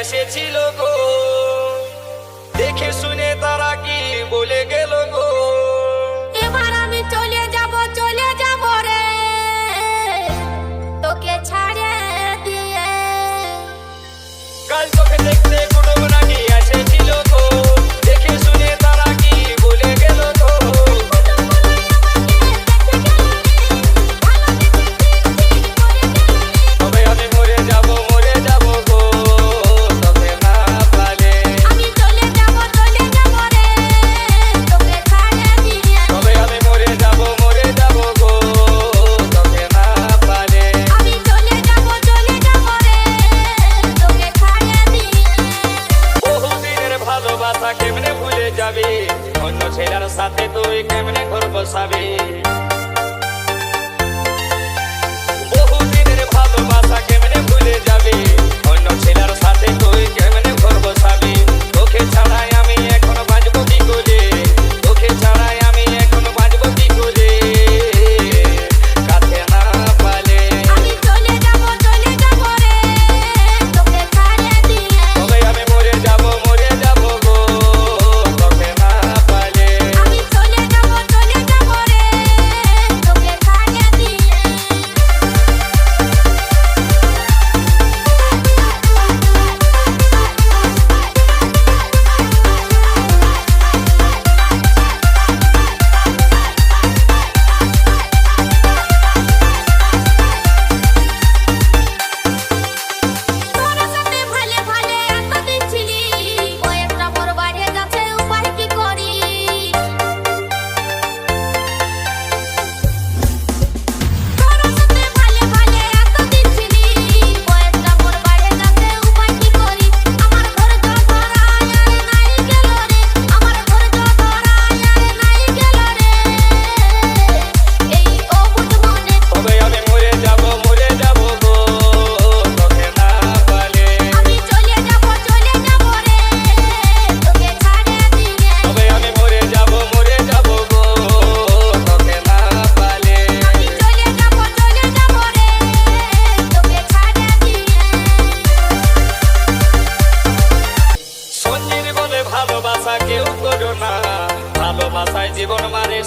এসেছিল গো। দেখে শুয়ে কেমনে ভুলে যাবে? অন্য ছেলের সাথে তুই কেমনে ঘর বসাবি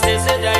This is it.